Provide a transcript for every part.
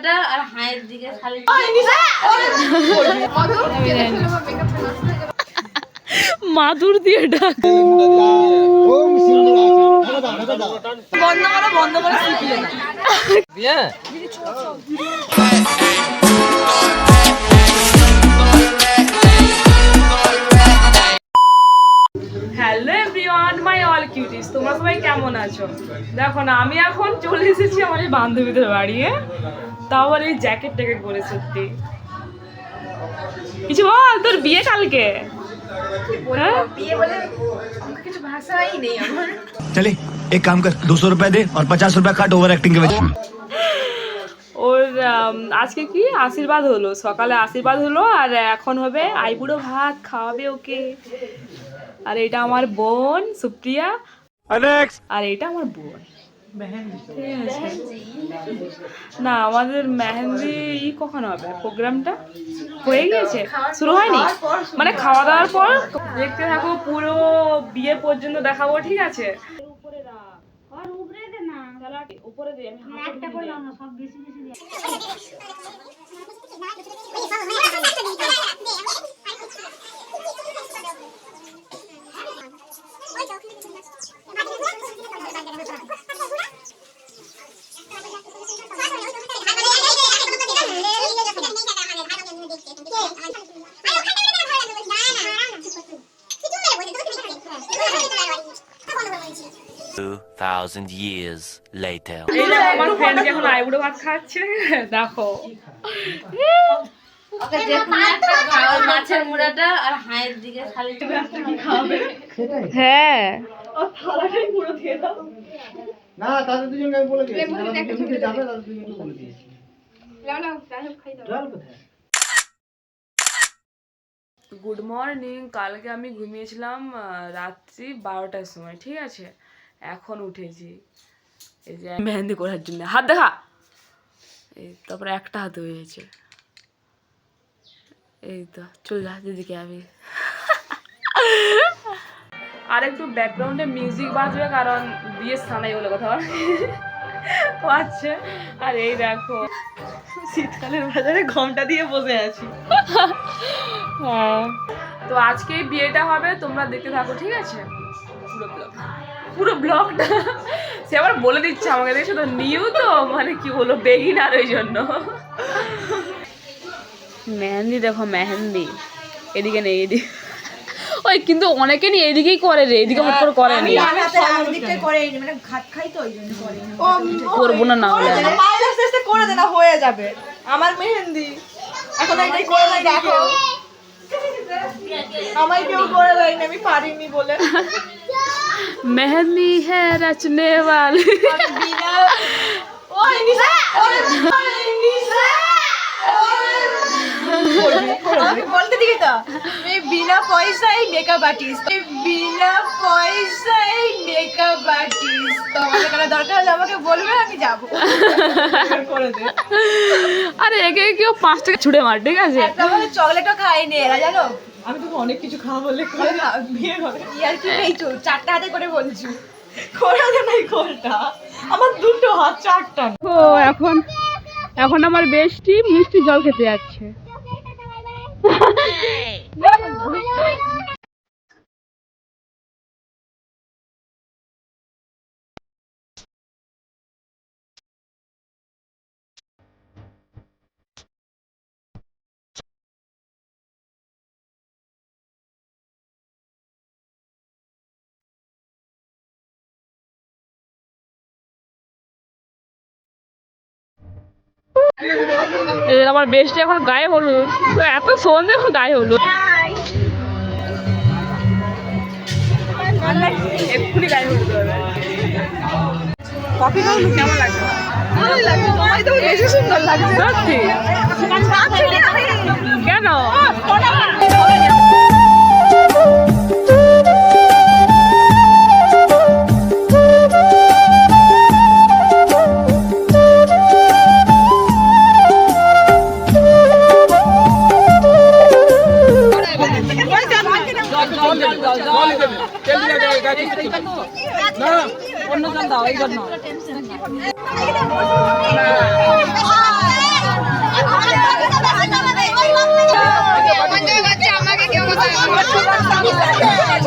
মুড়াটা আর হাঁয়ের দিকে খালি মাদুর দিয়ে ডাক। বন্ধ করো বন্ধ করে hello everyone my all cuties তোমরা সবাই কেমন আছো? দেখো না আমি এখন চলে এসেছি আমার এই বান্ধবীদের বাড়ি হ্যাঁ? তাও আবার এই জ্যাকেট ট্যাকেট পরে সত্যি। কিছু বল তোর বিয়ে কালকে? চলে হ্যাঁ? এক কাম কর দুশো রুপয়া দে আর পচাশ রুপয়া কাট ওভার অ্যাক্টিং কে ওর আজকে কি? আশীর্বাদ হলো। সকালে আশীর্বাদ হলো আর এখন হবে আইবুড়ো ভাত খাওয়াবে ওকে। আর এটা আমার বোন সুপ্রিয়া। আর এটা আমার বোন। না আমাদের মেহেন্দি ই কখন হবে প্রোগ্রামটা হয়ে গিয়েছে শুরু হয়নি মানে খাওয়া দাওয়ার পর দেখতে থাকো পুরো বিয়ে পর্যন্ত দেখাবো ঠিক আছে উপরে রাখ দে না উপরে দে আমি হাতে করলাম না সব বেশি বেশি Two thousand years later. আমার ফ্রেন্ড আইবুড়ো ভাত খাচ্ছে দেখো। ওকে যে কোনো একটা খাওয়া মাছের মুড়াটা আর হাঁয়ের দিকে খালি হ্যাঁ। না তাদের দুজনকে আমি বলে দিয়েছি যারা মুখে মুখে যাবে তাদের দুজনকে বলে দিয়েছি। গুড মর্নিং কালকে আমি ঘুমিয়েছিলাম রাত্রি বারোটার সময় ঠিক আছে? এখন উঠেছি। এই যে মেহেন্দি করার জন্য। হাত দেখা। এই তারপরে একটা হাত হয়েছে। এই তো, চল যা দিদিকে আমি। আর একটু ব্যাকগ্রাউন্ডে মিউজিক বাজবে, কারণ বিয়ের সানাই বলে কথা। পাচ্ছে আর এই দেখো। শীতকালের বাজারে ঘমটা দিয়ে বসে আছি। তো আজকে বিয়েটা হবে, তোমরা দেখতে থাকো, ঠিক আছে? পুরো পুরো ব্লগটা সে আবার বলে দিচ্ছে আমাকে দেখছ তো নিউ তো মানে কি বলো বেগিনার ওই জন্য। মেহেন্দি দেখো মেহেন্দি। এদিকে নেই এদিকে। ওই কিন্তু অনেকে নি এদিকেই করে রে এদিকে হট করে করে নি। করব না না হলে। আস্তে আস্তে করে দে না হয়ে যাবে। আমার মেহেন্দি। এখন এটাই করে না দেখো। আমায় কেউ করে দেয়নি আমি পারিনি বলে। मेहंदी है रचने वाली বিনা ওই নিশা ওই নিশা বলতে দিকে তো আমি বিনা পয়সায় মেকআপ আর্টিস্ট বিনা পয়সায় মেকআপ আর্টিস্ট তো আমাকে কারো দরকার হলে আমাকে বলবে আমি যাবো করে দে আরে একে কেউ পাঁচ টাকা ছুড়ে মার ঠিক আছে তাহলে চকলেটও খাইনি এরা জানো আমি তোকে অনেক কিছু খাওয়া বললে করে না বিয়ে হবে ইয়ার কি নেইছো চারটা হাতে করে বলছি। করে দে নাই খোলটা আমার দুটো হাত চারটা ও এখন এখন আমার বেশটি মিষ্টি জল খেতে যাচ্ছে। আমার বেশটি এখন গায়ে হলুদ। এত সন্ধে গায়ে হলুদ। এক্ষুনি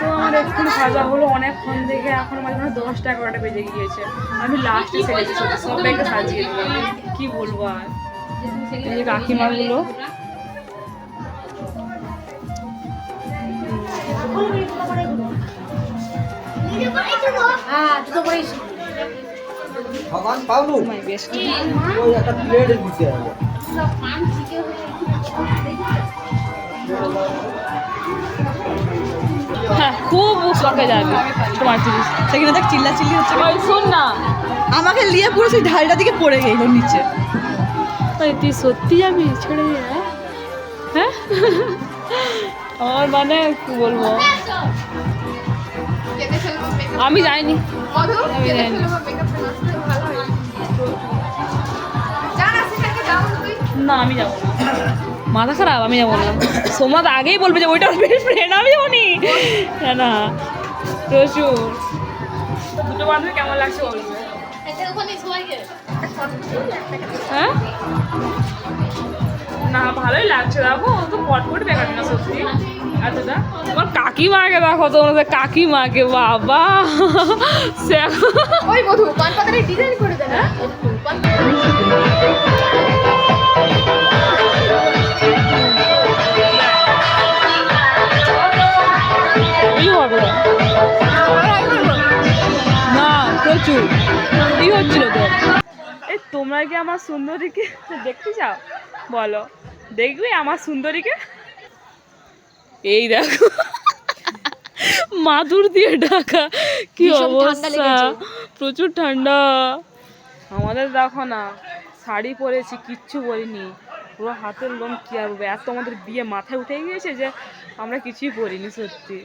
তো আমার এক্ষুনি সাজা হলো অনেকক্ষণ থেকে এখন আমার মনে দশটা এগারোটা বেজে গিয়েছে। আমি লাস্টে সেরেছি সবাইকে সাজিয়ে দিলাম। কি বলব আর? এই মাই বেস্ট হ্যাঁ খুব শখে যাবে তোমার জিনিস। সেখানে দেখ চিল্লা চিল্লি হচ্ছে শোন না। আমাকে নিয়ে পুরো সেই ঢালটা দিকে পড়ে গেল নিচে। তুই সত্যি যাবি? ছেড়ে হ্যাঁ? হ্যাঁ? আমার মানে কি বলব? আমি যাইনি। আমি যাইনি। না আমি যাব মাথা খারাপ আমি যাব না। সোমনাথ আগেই বলবে যে ওইটা বেস্ট ফ্রেন্ড আমি যাব নি। না প্রচুর দুটো বান্ধবী কেমন লাগছে বলবে হ্যাঁ? না ভালোই লাগছে দেখো তো পটপট বেকার না সত্যি। তোমার কাকিমাকে দেখো কাকিমাকে বাবা। সে ওই মধু পান পাতাটা ডিজাইন করে দেন কি হচ্ছিল তো। এই তোমরা কি আমার সুন্দরীকে দেখতে চাও? বলো। দেখবে আমার সুন্দরীকে? এই দেখো। মাদুর দিয়ে ঢাকা। কি অবস্থা। প্রচুর ঠান্ডা। আমাদের দেখো না শাড়ি পরেছি কিচ্ছু পরিনি। পুরো হাতের লোম কি আর বলব এত আমাদের বিয়ে মাথায় উঠে গিয়েছে যে আমরা কিছুই পরিনি সত্যি।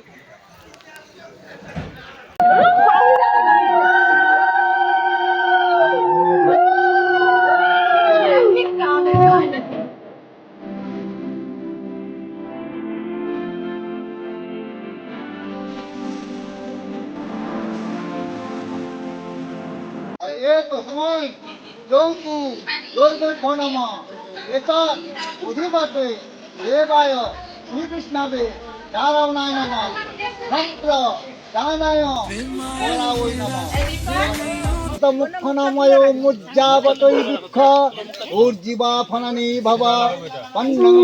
એક સમય જોઉં દોરગર કોનામાં એતા ઉધી પાસે દેવાય શ્રી કૃષ્ણાબે નારાયણાયનામાં સંપ્ર દાનાય ઓરાવોયનામાં মুখনাময় মুজ্জাবত দুঃখ উর্জিবা ফনানি ভবা পন্নম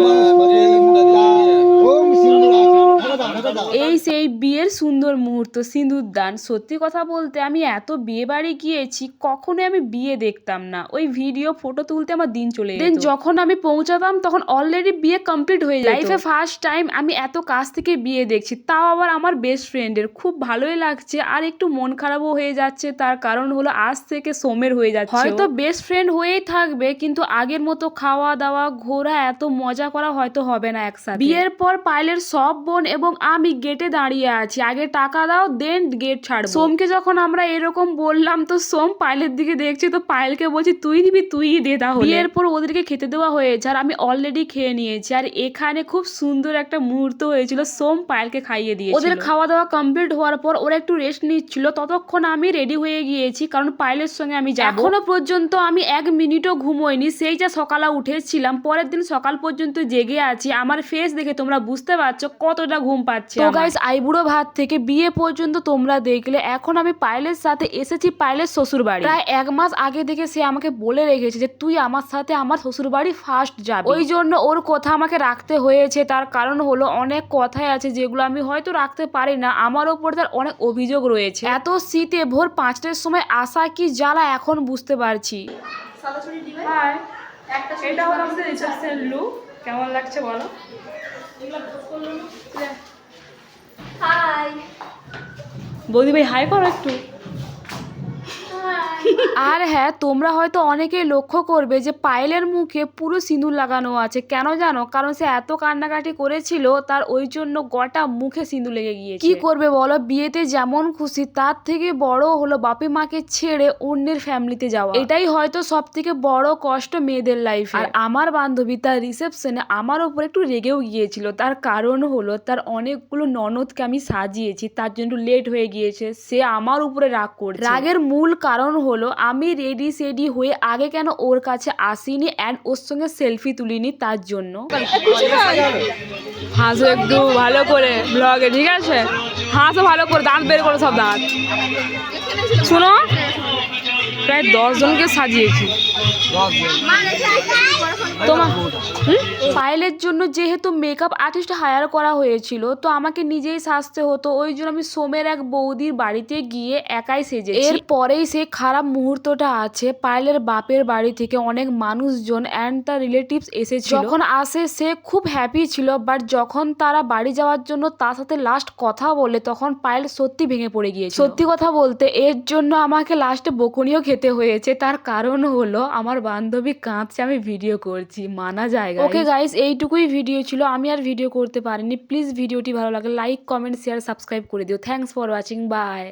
এই সেই বিয়ের সুন্দর মুহূর্ত সিঁদুর দান। সত্যি কথা বলতে আমি এত বিয়ে বাড়ি গিয়েছি কখনোই আমি বিয়ে দেখতাম না। ওই ভিডিও ফটো তুলতে আমার দিন চলে যেত। যখন আমি পৌঁছাতাম তখন অলরেডি বিয়ে কমপ্লিট হয়ে যায় লাইফে ফার্স্ট টাইম আমি এত কাছ থেকে বিয়ে দেখছি তাও আবার আমার বেস্ট ফ্রেন্ডের খুব ভালোই লাগছে আর একটু মন খারাপও হয়ে যাচ্ছে। তার কারণ হলো আজ থেকে সোমের হয়ে যাচ্ছে হয়তো বেস্ট ফ্রেন্ড হয়েই থাকবে কিন্তু আগের মতো খাওয়া দাওয়া ঘোরা এত মজা করা হয়তো হবে না একসাথে। বিয়ের পর পাইলের সব বোন এবং আমি গেটে দাঁড়িয়ে আছি। আগে টাকা দাও দেন গেট ছাড় সোমকে যখন আমরা এরকম বললাম তো সোম পাইলের দিকে দেখছি তো পায়েলকে বলছি তুই দিবি তুই দে তাহলে। বিয়ের পর ওদেরকে খেতে দেওয়া হয়েছে আর আমি অলরেডি খেয়ে নিয়েছি। আর এখানে খুব সুন্দর একটা মুহূর্ত হয়েছিল সোম পায়েলকে খাইয়ে দিয়ে ওদের খাওয়া দাওয়া কমপ্লিট হওয়ার পর ওরা একটু রেস্ট নিচ্ছিল। ততক্ষণ আমি রেডি হয়ে গিয়েছি কারণ পায়েলের সঙ্গে আমি যাব। এখনও পর্যন্ত আমি এক মিনিটও ঘুমোইনি সেই যা সকালে উঠেছিলাম পরের দিন সকাল পর্যন্ত জেগে আছি। আমার ফেস দেখে তোমরা বুঝতে পারছ কতটা ঘুম পাচ্ছে তো গাইস আইবুড়ো ভাত থেকে বিয়ে পর্যন্ত তোমরা দেখলে এখন আমি পায়েলের সাথে এসেছি পায়েলের শ্বশুর বাড়ি প্রায় এক মাস আগে থেকে সে আমাকে বলে রেখেছে যে তুই আমার সাথে আমার শ্বশুর বাড়ি ফার্স্ট যাবি। ওই জন্য ওর কথা আমাকে রাখতে হয়েছে। তার কারণ হলো অনেক কথাই আছে যেগুলো আমি হয়তো রাখতে পারি না। আমার ওপর তার অনেক অভিযোগ রয়েছে। এত শীতে ভোর পাঁচটার সময় আসা কি জ্বালা এখন বুঝতে পারছি। হাই এটা হলো আমাদের রিসেপশন লুক কেমন লাগছে বলো? বৌদি ভাই হাই করো একটু। আর হ্যাঁ তোমরা হয়তো অনেকেই লক্ষ্য করবে যে পায়েলের মুখে পুরো সিঁদুর লাগানো আছে। কেন জানো? কারণ সে এত কান্নাকাটি করেছিল তার ওই জন্য গোটা মুখে সিঁদুর লেগে গিয়েছে। কি করবে বলো? বিয়েতে যেমন খুশি তার থেকে বড় হলো বাপি মাকে ছেড়ে অন্যের ফ্যামিলিতে যাওয়া। এটাই হয়তো সব থেকে বড় কষ্ট মেয়েদের লাইফে আর আমার বান্ধবী তার রিসেপশনে আমার ওপর একটু রেগেও গিয়েছিল। তার কারণ হলো তার অনেকগুলো ননদকে আমি সাজিয়েছি তার জন্য একটু লেট হয়ে গিয়েছে। সে আমার উপরে রাগ করছে। রাগের মূল কারণ হলো, আমি রেডি সেডি হয়ে আগে কেন ওর কাছে আসিনি অ্যান্ড ওর সঙ্গে সেলফি তুলিনি তার জন্য। হাসো একটু ভালো করে ব্লগে ঠিক আছে? হাসো ভালো করে, দাঁত বের করো সব দাঁত। শোনো, প্রায় দশজনকে সাজিয়েছি। তোমার পায়েলের জন্য যেহেতু মেকআপ আর্টিস্ট হায়ার করা হয়েছিল, তো আমাকে নিজেই সাজতে হতো। ওই জন্য আমি সোমের এক বৌদির বাড়িতে গিয়ে একাই সেজে এর পরেই সেই খারাপ মুহূর্তটা আছে। পায়েলের বাপের বাড়ি থেকে অনেক মানুষজন অ্যান্ড তার রিলেটিভস এসেছিল। যখন আসে, সে খুব হ্যাপি ছিল বাট যখন তারা বাড়ি যাওয়ার জন্য তার সাথে লাস্ট কথা বলে, তখন পায়েল সত্যি ভেঙে পড়ে গিয়েছে সত্যি কথা বলতে, এর জন্য আমাকে লাস্টে বকুনিও খেতে হয়েছে। তার কারণ হলো, আমার বান্ধবী কাঁদছে, আমি ভিডিও করছি। মানা যায় ওকে গাইস এইটুকুই ভিডিও ছিল। আমি আর ভিডিও করতে পারিনি। প্লিজ ভিডিওটি ভালো লাগে লাইক কমেন্ট শেয়ার সাবস্ক্রাইব করে দিও। Thanks for watching by